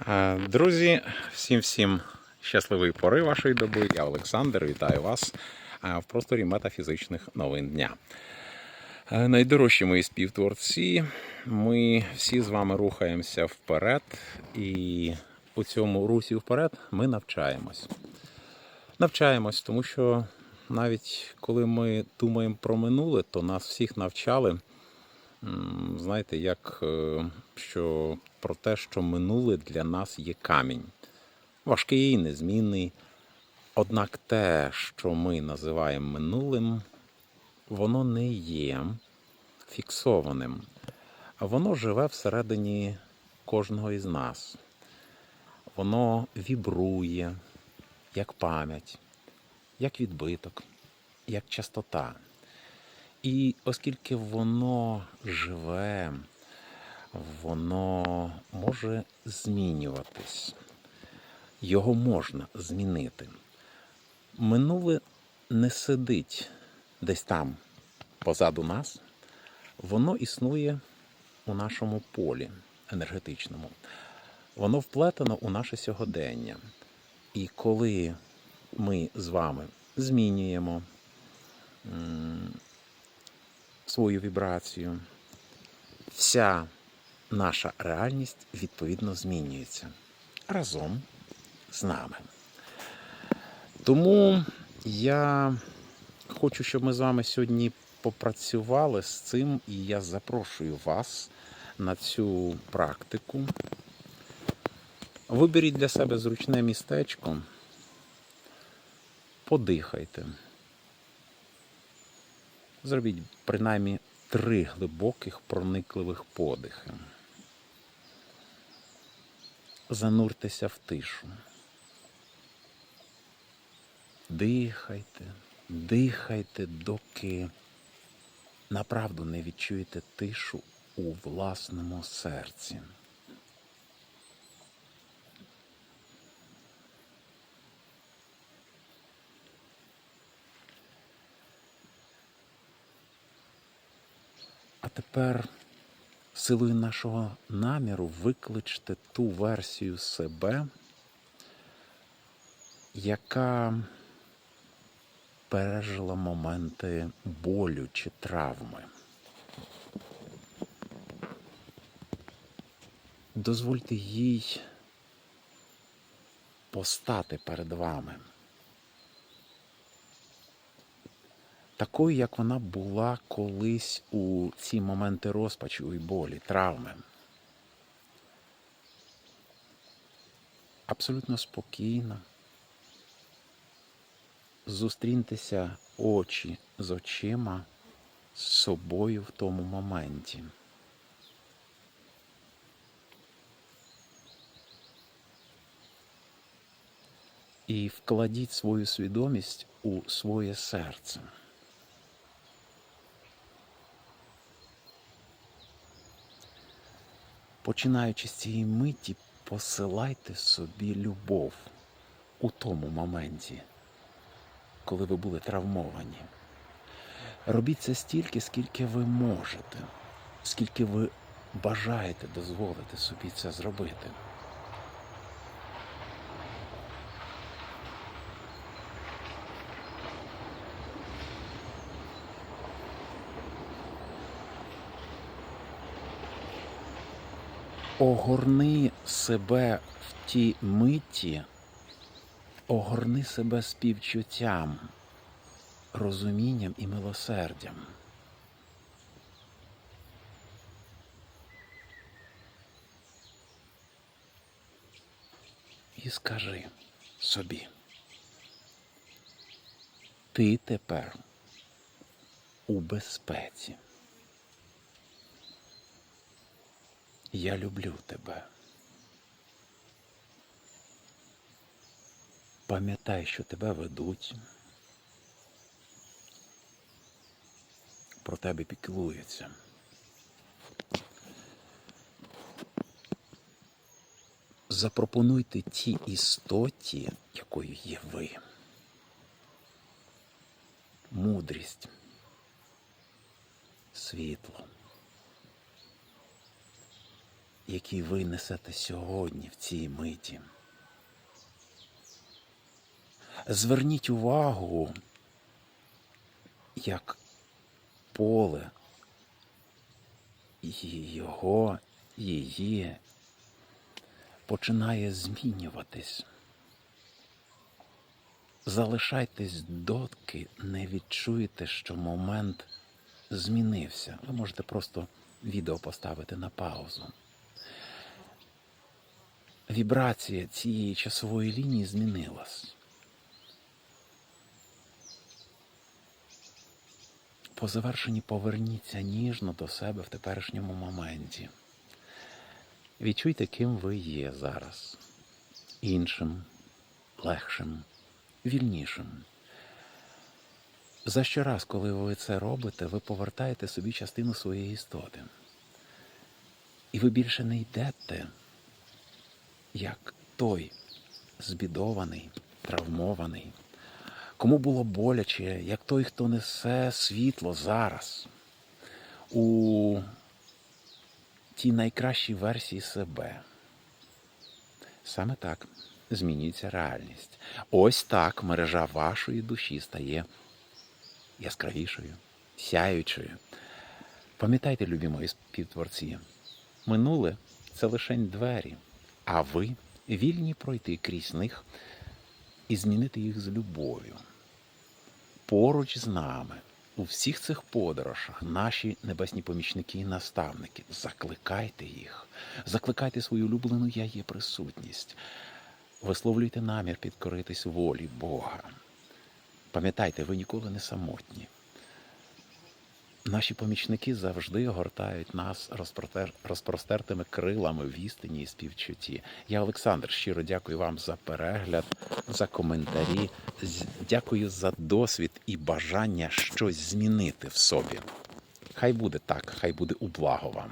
Е, Друзі, всім всім щасливої пори вашої доби. Я Олександр. Вітаю вас е, в просторі метафізичних новин дня. Е, Найдорожчі мої співтворці. Ми всі з вами рухаємося вперед, і у цьому русі вперед ми навчаємось. Навчаємось, тому що навіть коли ми думаємо про минуле, то нас всіх навчали. Знаєте, як е, що про те, що минуле для нас є камінь. Важкий, незмінний. Однак те, що ми називаємо минулим, воно не є фіксованим. А Воно живе всередині кожного із нас. Воно вібрує, як пам'ять, як відбиток, як частота. І оскільки воно живе, воно може змінюватись, його можна змінити. Минуле не сидить десь там позаду нас, воно існує у нашому полі енергетичному. Воно вплетено у наше сьогодення. І коли ми з вами змінюємо свою вібрацію, вся наша реальність відповідно змінюється разом з нами. Тому я хочу, щоб ми з вами сьогодні попрацювали з цим, і я запрошую вас на цю практику. Виберіть для себе зручне містечко, подихайте. Зробіть принаймні три глибоких проникливих подихи. Зануртеся в тишу. Дихайте, дихайте, доки направду не відчуєте тишу у власному серці. А тепер силою нашого наміру викличте ту версію себе, яка пережила моменти болю чи травми. Дозвольте їй постати перед вами. Такою, як вона була колись у ці моменти розпачу і болі, травми. Абсолютно спокійно. Зустріньтеся очі з очима з собою в тому моменті. І вкладіть свою свідомість у своє серце. Починаючи з цієї миті, посилайте собі любов у тому моменті, коли ви були травмовані. Робіть це стільки, скільки ви можете, скільки ви бажаєте дозволити собі це зробити. Огорни себе в тій миті, огорни себе співчуттям, розумінням і милосердям. І скажи собі, ти тепер у безпеці. Я люблю тебе. Пам'ятай, що тебе ведуть. Про тебе піклуються. Запропонуйте тій істоті, якою є ви. Мудрість, світло. Який ви несете сьогодні в цій миті. Зверніть увагу, як поле і його, її починає змінюватись. Залишайтесь дотки, не відчуєте, що момент змінився. Ви можете просто відео поставити на паузу. Вібрація цієї часової лінії змінилась. По завершенні поверніться ніжно до себе в теперішньому моменті. Відчуйте, ким ви є зараз. Іншим, легшим, вільнішим. За щораз, коли ви це робите, ви повертаєте собі частину своєї істоти. І ви більше не йдете, як той збідований, травмований, кому було боляче, як той, хто несе світло зараз у тій найкращій версії себе. Саме так змінюється реальність. Ось так мережа вашої душі стає яскравішою, сяючою. Пам'ятайте, любі мої співтворці, минуле це лишень двері, а ви вільні пройти крізь них і змінити їх з любов'ю. Поруч з нами у всіх цих подорожах наші небесні помічники і наставники. Закликайте їх, закликайте свою улюблену я є присутність. Висловлюйте намір підкоритись волі Бога. Пам'ятайте, ви ніколи не самотні. Наші помічники завжди огортають нас розпротер- розпростертими крилами в істині і співчутті. Я, Олександр, щиро дякую вам за перегляд, за коментарі. Дякую за досвід і бажання щось змінити в собі. Хай буде так, хай буде у благо вам.